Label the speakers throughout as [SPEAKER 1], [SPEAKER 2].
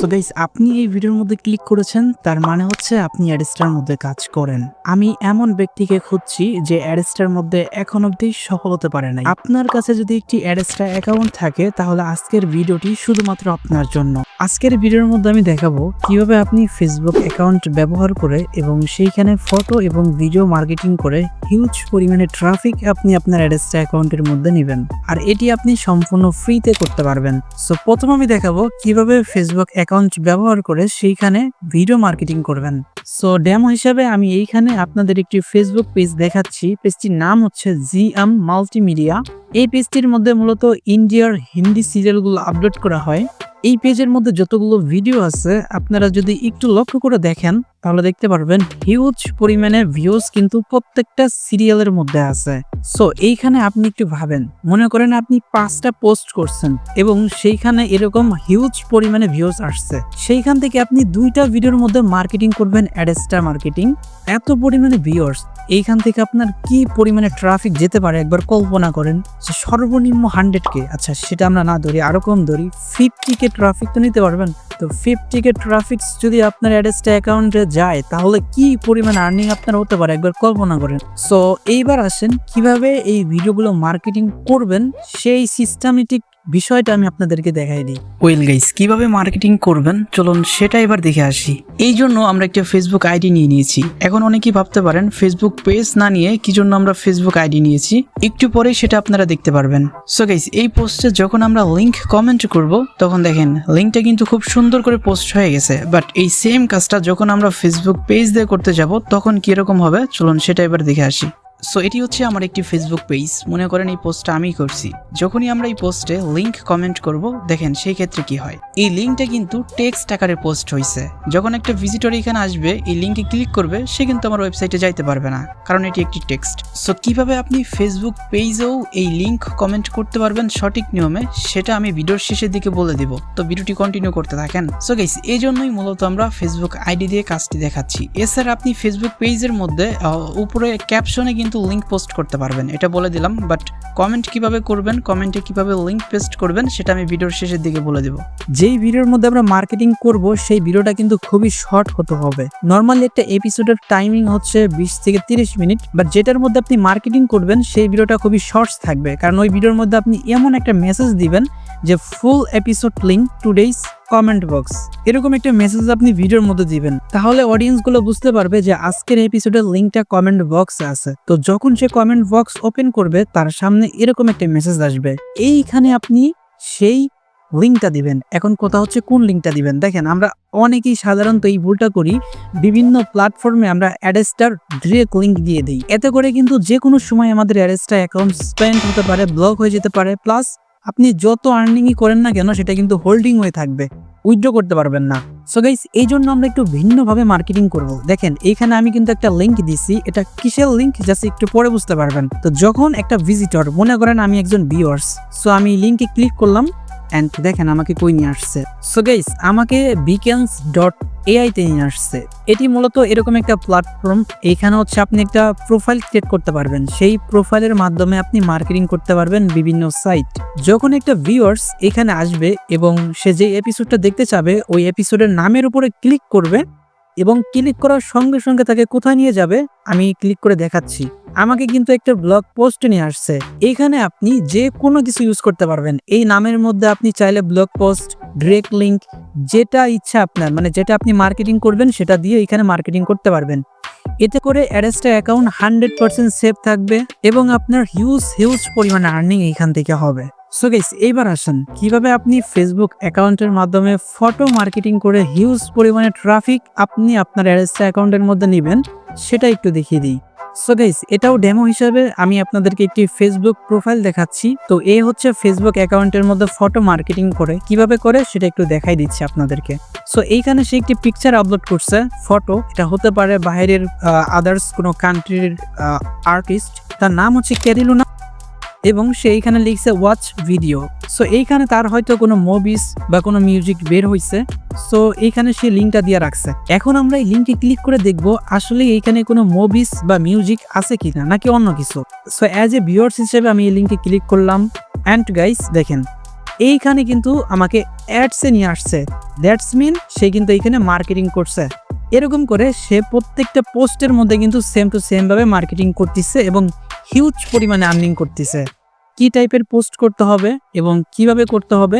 [SPEAKER 1] So guys আপনি এই ভিডিওর মধ্যে ক্লিক করেছেন, তার মানে হচ্ছে আপনি অ্যাডস্টার মধ্যে কাজ করেন। আমি এমন ব্যক্তিকে খুঁজছি যে অ্যাডস্টার মধ্যে এখন অবধি সফল হতে পারে নাই। আপনার কাছে যদি একটি অ্যাডস্টার অ্যাকাউন্ট থাকে, তাহলে আজকের ভিডিওটি শুধুমাত্র আপনার জন্য। আজকের ভিডিওর মধ্যে আমি দেখাবো কীভাবে আপনি ফেসবুক অ্যাকাউন্ট ব্যবহার করে এবং সেইখানে ফটো এবং ভিডিও মার্কেটিং করে হিউজ পরিমাণে ট্রাফিক আপনি আপনার অ্যাডস্টার অ্যাকাউন্টের মধ্যে নেবেন। আর এটি আপনি সম্পূর্ণ ফ্রিতে করতে পারবেন। সো প্রথম আমি দেখাবো কীভাবে ফেসবুক অ্যাকাউন্ট ব্যবহার করে সেইখানে ভিডিও মার্কেটিং করবেন। সো ড্যাম হিসাবে আমি এইখানে আপনাদের একটি ফেসবুক পেজ দেখাচ্ছি। পেজটির নাম হচ্ছে জি এম মাল্টিমিডিয়া এই পেজটির মধ্যে মূলত ইন্ডিয়ার হিন্দি সিরিয়ালগুলো আপলোড করা হয়। এই পেজের মধ্যে যতগুলো ভিডিও আছে, আপনারা যদি একটু লক্ষ্য করে দেখেন, তাহলে দেখতে পারবেন হিউজ পরিমাণে ভিউজ কিন্তু প্রত্যেকটা সিরিয়ালের মধ্যে আছে। সো এইখানে আপনি একটু ভাবেন, মনে করেন আপনি পাঁচটা পোস্ট করছেন এবং সেইখানে এরকম হিউজ পরিমাণে ভিউজ আসছে। সেইখান থেকে আপনি দুইটা ভিডিওর মধ্যে মার্কেটিং করবেন অ্যাডেস্টার মার্কেটিং এত পরিমাণে ভিউয়ার্স এইখান থেকে আপনার কি পরিমাণে ট্রাফিক যেতে পারে একবার কল্পনা করেন? যে সর্বনিম্ন হান্ড্রেড কে। আচ্ছা সেটা আমরা না ধরি, আরও কম ধরি ফিফটি কে ট্রাফিক তো নিতে পারবেন। তো ফিফটি কে ট্রাফিক যদি আপনার অ্যাডেস্টা অ্যাকাউন্টে যায়, তাহলে কি পরিমাণ আর্নিং আপনার হতে পারে একবার কল্পনা করেন? সো এইবার আসেন, কীভাবে এই ভিডিওগুলো মার্কেটিং করবেন, সেই সিস্টেমেটিক বিষয়টা আমি আপনাদেরকে দেখাই দিই। ওয়েল গাইস কীভাবে মার্কেটিং করবেন? চলুন সেটা এবার দেখে আসি। এই জন্য আমরা একটা ফেসবুক আইডি নিয়ে নিয়েছি। এখন অনেকেই ভাবতে পারেন ফেসবুক পেজ না নিয়ে কি জন্য আমরা ফেসবুক আইডি নিয়েছি? একটু পরে সেটা আপনারা দেখতে পারবেন। সো গাইস এই পোস্টে যখন আমরা লিংক কমেন্ট করব, তখন দেখেন লিংকটা কিন্তু খুব সুন্দর করে পোস্ট হয়ে গেছে। বাট এই সেম কাজটা যখন আমরা ফেসবুক পেজ দিয়ে করতে যাব, তখন কীরকম হবে? চলুন সেটা এবার দেখে আসি। সো এটি হচ্ছে আমার একটি ফেসবুক পেজ মনে করেন এই পোস্টটা আমি করছি। যখনই আমরা এই পোস্টে লিংক কমেন্ট করব, দেখেন সেই ক্ষেত্রে কি হয়। এই লিঙ্কটা কিন্তু টেক্সট আকারে পোস্ট হয়েছে যখন একটা ভিজিটর এখানে আসবে, এই লিঙ্কে ক্লিক করবে, সে কিন্তু আমার ওয়েবসাইটে যাইতে পারবে না, কারণ এটি একটি টেক্সট সো কীভাবে আপনি ফেসবুক পেজেও এই লিঙ্ক কমেন্ট করতে পারবেন সঠিক নিয়মে, সেটা আমি ভিডিওর শেষের দিকে বলে দিব। তো ভিডিওটি কন্টিনিউ করতে থাকেন। সো গাইস এই জন্যই মূলত আমরা ফেসবুক আইডি দিয়ে কাজটি দেখাচ্ছি। এছাড়া আপনি ফেসবুক পেজের মধ্যে উপরে ক্যাপশনে কিন্তু লিঙ্ক পোস্ট করতে পারবেন। এটা বলে দিলাম বাট কমেন্ট কীভাবে করবেন কমেন্টে কীভাবে লিঙ্ক পেস্ট করবেন, সেটা আমি ভিডিওর শেষের দিকে বলে দেব। যেই ভিডিওর মধ্যে আমরা মার্কেটিং করব, সেই ভিডিওটা কিন্তু খুবই শর্ট হতে হবে। নর্মালি একটা এপিসোডের টাইমিং হচ্ছে বিশ থেকে তিরিশ মিনিট বাট যেটার মধ্যে আপনি মার্কেটিং করবেন, সেই ভিডিওটা খুবই শর্টস থাকবে। কারণ ওই ভিডিওর মধ্যে আপনি এমন একটা মেসেজ দিবেন যে full episode link today's comment box এরকম একটা মেসেজ আপনি ভিডিওর মধ্যে দিবেন। তাহলে অডিয়েন্সগুলো বুঝতে পারবে যে আজকের এপিসোডের লিঙ্কটা কমেন্ট বক্সে আছে। তো যখন সে কমেন্ট বক্স ওপেন করবে, তার সামনে এরকম একটা মেসেজ আসবে। এইখানে আপনি সেই লিঙ্কটা দিবেন। এখন কথা হচ্ছে কোন লিঙ্কটা দিবেন? দেখেন, আমরা অনেকেই সাধারণত এই ভুলটা করি। বিভিন্ন প্ল্যাটফর্মে আমরা অ্যাডেস্টার ডিরেক্ট লিঙ্ক দিয়ে দিই। এতে করে কিন্তু যে কোনো সময় আমাদের অ্যাডেস্টার অ্যাকাউন্ট স্পেন্ড হতে পারে ব্লক হয়ে যেতে পারে প্লাস আপনি যত আর্নিংই করেন না কেন, সেটা কিন্তু হোল্ডিং হয়ে থাকবে। উইথড্র করতে পারবেন না। সো গাইস এই জন্য আমরা একটু ভিন্নভাবে মার্কেটিং করব। দেখেন, এইখানে আমি কিন্তু একটা লিংক দিছি। এটা কিসের লিংক জাস্ট একটু পরে বুঝতে পারবেন। তো যখন একটা ভিজিটর মনে করেন আমি একজন ভিউয়ার্স সো আমি লিংকে ক্লিক করলাম অ্যান্ড দেখেন আমাকে কই নিয়ে আসছে। সো গাইস আমাকে বিকেন্স ডট এআই তে নিয়ে আসছে। এটি মূলত এরকম একটা প্ল্যাটফর্ম এইখানে হচ্ছে আপনি একটা প্রোফাইল ক্রিয়েট করতে পারবেন। সেই প্রোফাইলের মাধ্যমে আপনি মার্কেটিং করতে পারবেন বিভিন্ন সাইট যখন একটা ভিউয়ার্স এখানে আসবে এবং সে যে এপিসোডটা দেখতে চাবে, ওই এপিসোডের নামের উপরে ক্লিক করবে এবং ক্লিক করার সঙ্গে সঙ্গে তাকে কোথায় নিয়ে যাবে, আমি ক্লিক করে দেখাচ্ছি। আমাকে কিন্তু একটা ব্লগ পোস্ট নিয়ে আসছে। এখানে আপনি যে কোনো কিছু ইউজ করতে পারবেন। এই নামের মধ্যে আপনি চাইলে ব্লগ পোস্ট ডিরেক্ট লিঙ্ক যেটা ইচ্ছা আপনার মানে যেটা আপনি মার্কেটিং করবেন সেটা দিয়ে এখানে মার্কেটিং করতে পারবেন। এতে করে Adsterra account hundred percent safe থাকবে এবং আপনার হিউজ হিউজ পরিমাণে আর্নিং এখান থেকে হবে। সো গাইস এইবার আসুন। কীভাবে আপনি ফেসবুক অ্যাকাউন্টের মাধ্যমে ফটো মার্কেটিং করে হিউজ পরিমাণে ট্রাফিক আপনি আপনার অ্যাডেস্টা অ্যাকাউন্টের মধ্যে নেবেন, সেটা একটু দেখিয়ে দিই। সো গাইস এটাও ডেমো হিসাবে আমি আপনাদেরকে একটি ফেসবুক প্রোফাইল দেখাচ্ছি। তো এ হচ্ছে ফেসবুক অ্যাকাউন্টের মধ্যে ফটো মার্কেটিং করে। কীভাবে করে, সেটা একটু দেখাই দিচ্ছি আপনাদেরকে। সো এইখানে সে একটি পিকচার আপলোড করছে ফটো এটা হতে পারে বাইরের আদার্স কোনো কান্ট্রির আর্টিস্ট তার নাম হচ্ছে ক্যারিলুনা এবং সে এইখানে লিখছে ওয়াচ ভিডিও সো এইখানে তার হয়তো কোনো মুভিস বা কোনো মিউজিক বের হইছে। সো এইখানে সে লিঙ্কটা দিয়ে রাখছে। এখন আমরা এই লিঙ্কে ক্লিক করে দেখব আসলে এইখানে কোনো মুভিস বা মিউজিক আছে কিনা, নাকি অন্য কিছু। সো অ্যাজ এ ভিউয়ার্স হিসেবে আমি এই লিঙ্কে ক্লিক করলাম। অ্যান্ড গাইস দেখেন, এইখানে কিন্তু আমাকে অ্যাডসে নিয়ে আসছে। দ্যাটস মিন সে কিন্তু এইখানে মার্কেটিং করছে। এরকম করে সে প্রত্যেকটা পোস্টের মধ্যে কিন্তু সেম টু সেম ভাবে মার্কেটিং করতেছে এবং হিউজ পরিমাণে আর্নিং করতেছে। কি টাইপের পোস্ট করতে হবে এবং কীভাবে করতে হবে,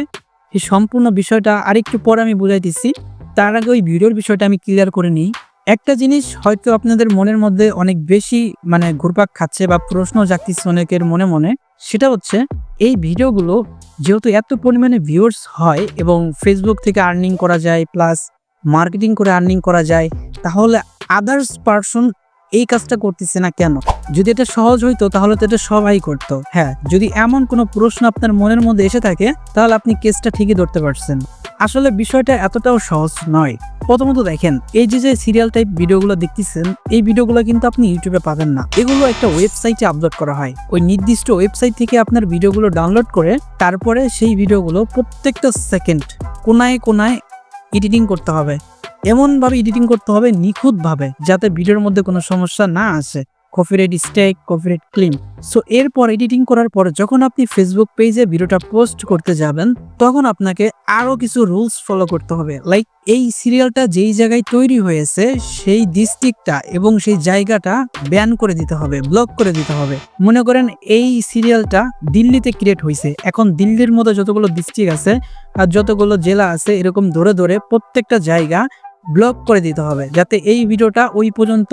[SPEAKER 1] এই সম্পূর্ণ বিষয়টা আরেকটু পরে আমি বুঝাই দিচ্ছি তার আগে ওই ভিডিওর বিষয়টা আমি ক্লিয়ার করে নিই। একটা জিনিস হয়তো আপনাদের মনের মধ্যে অনেক বেশি মানে ঘুরপাক খাচ্ছে বা প্রশ্ন জাগতিছে অনেকের মনে মনে, সেটা হচ্ছে এই ভিডিওগুলো যেহেতু এত পরিমাণে ভিউয়ার্স হয় এবং ফেসবুক থেকে আর্নিং করা যায় প্লাস মার্কেটিং করে আর্নিং করা যায়, তাহলে আদার্স পার্সন এই কাজটা করতেছে না কেন? যদি এটা সহজ হইতো, তাহলে তো এটা সবাই করতো। হ্যাঁ যদি এমন কোনো প্রশ্ন আপনার মনের মধ্যে এসে থাকে, তাহলে আপনি কেসটা ঠিকই ধরতে পারছেন। আসলে বিষয়টা এতটাও সহজ নয়। প্রথমত দেখেন, এই যে যে সিরিয়াল টাইপ ভিডিওগুলো দেখতেছেন, এই ভিডিওগুলো কিন্তু আপনি ইউটিউবে পাবেন না। এগুলো একটা ওয়েবসাইটে আপলোড করা হয়। ওই নির্দিষ্ট ওয়েবসাইট থেকে আপনার ভিডিওগুলো ডাউনলোড করে, তারপরে সেই ভিডিওগুলো প্রত্যেকটা সেকেন্ড কোনায় কোনায় এডিটিং করতে হবে। এমনভাবে এডিটিং করতে হবে নিখুঁতভাবে, যাতে ভিডিওর মধ্যে কোনো সমস্যা না আসে। Copyright strike copyright claim so এরপর এডিটিং করার পর যখন আপনি ফেসবুক পেজে ভিডিওটা পোস্ট করতে যাবেন, তখন আপনাকে আরও কিছু রুলস ফলো করতে হবে। লাইক এই সিরিয়ালটা যেই জায়গায় তৈরি হয়েছে, সেই ডিস্ট্রিক্টটা এবং সেই জায়গাটা ব্যান করে দিতে হবে ব্লক করে দিতে হবে। মনে করেন এই সিরিয়ালটা দিল্লিতে ক্রিয়েট হয়েছে এখন দিল্লির মতো যতগুলো ডিস্ট্রিক্ট আছে আর যতগুলো জেলা আছে, এরকম ধরে ধরে প্রত্যেকটা জায়গা ব্লক করে দিতে হবে, যাতে এই ভিডিওটা ওই পর্যন্ত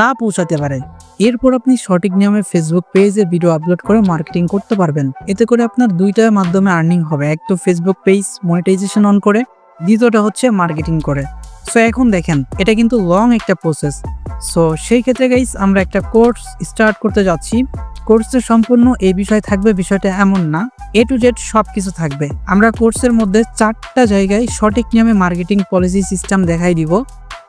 [SPEAKER 1] না পৌঁছাতে পারে। এরপর আপনি সঠিক নিয়মে ফেসবুক পেজে ভিডিও আপলোড করে মার্কেটিং করতে পারবেন। এতে করে আপনার দুইটা মাধ্যমে আর্নিং হবে, এক তো ফেসবুক পেজ মনিটাইজেশন অন করে, দ্বিতীয়টা হচ্ছে মার্কেটিং করে। সো এখন দেখেন, এটা কিন্তু লং একটা প্রসেস সো সেই ক্ষেত্রে গাইস আমরা একটা কোর্স স্টার্ট করতে যাচ্ছি। কোর্সের সম্পূর্ণ এই বিষয় থাকবে, বিষয়টা এমন না। এ টু জেড সব কিছু থাকবে। আমরা কোর্সের মধ্যে চারটা জায়গায় সঠিক নিয়মে মার্কেটিং পলিসি সিস্টেম দেখাই দিব।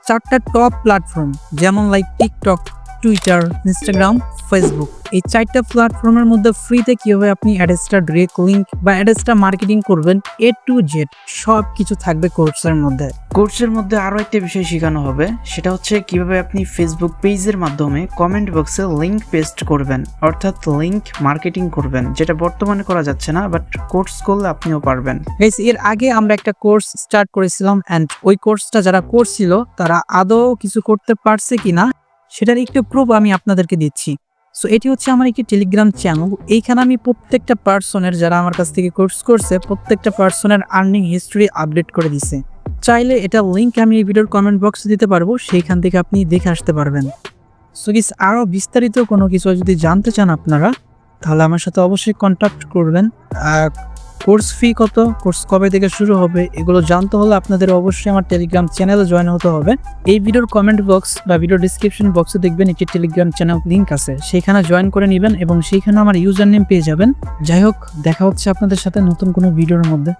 [SPEAKER 1] চারটা টপ প্ল্যাটফর্ম যেমন like TikTok Twitter Instagram Facebook এই চারটা প্ল্যাটফর্মের মধ্যে ফ্রিতে কীভাবে আপনি অ্যাডেসটা ডিরেক্ট লিঙ্ক বা অ্যাডেসটা মার্কেটিং করবেন এ টু জেড সব কিছু থাকবে কোর্সের মধ্যে।
[SPEAKER 2] কোর্সের মধ্যে আরও একটা বিষয় শেখানো হবে সেটা হচ্ছে কীভাবে আপনি ফেসবুক পেজের মাধ্যমে কমেন্ট বক্সে লিঙ্ক পেস্ট করবেন অর্থাৎ লিঙ্ক মার্কেটিং করবেন যেটা বর্তমানে করা যাচ্ছে না বাট কোর্স করলে আপনিও পারবেন।
[SPEAKER 1] গাইস এর আগে আমরা একটা কোর্স স্টার্ট করেছিলাম অ্যান্ড ওই কোর্সটা যারা করছিল তারা আদৌ কিছু করতে পারছে কিনা সেটার একটু প্রুফ আমি আপনাদেরকে দিচ্ছি। সো এটি হচ্ছে আমার একটি টেলিগ্রাম চ্যানেল এইখানে আমি প্রত্যেকটা পার্সনের যারা আমার কাছ থেকে কোর্স করছে, প্রত্যেকটা পার্সনের আর্নিং হিস্ট্রি আপডেট করে দিছে। চাইলে এটা লিঙ্ক আমি এই ভিডিওর কমেন্ট বক্সে দিতে পারব, সেইখান থেকে আপনি দেখে আসতে পারবেন। সো গিস আরও বিস্তারিত কোনো কিছু যদি জানতে চান আপনারা, তাহলে আমার সাথে অবশ্যই কন্ট্যাক্ট করবেন। কোর্স ফি কত? কোর্স কবে থেকে শুরু হবে? এগুলো জানতে হলে আপনাদের অবশ্যই আমার টেলিগ্রাম চ্যানেলে জয়েন হতে হবে। এই ভিডিওর কমেন্ট বক্স বা ভিডিও ডিসক্রিপশন বক্সে দেখবেন একটি টেলিগ্রাম চ্যানেল লিঙ্ক আছে। সেখানে জয়েন করে নেবেন এবং সেইখানে আমার ইউজার নেম পেয়ে যাবেন। যাই হোক, দেখা হচ্ছে আপনাদের সাথে নতুন কোনো ভিডিওর মধ্যে।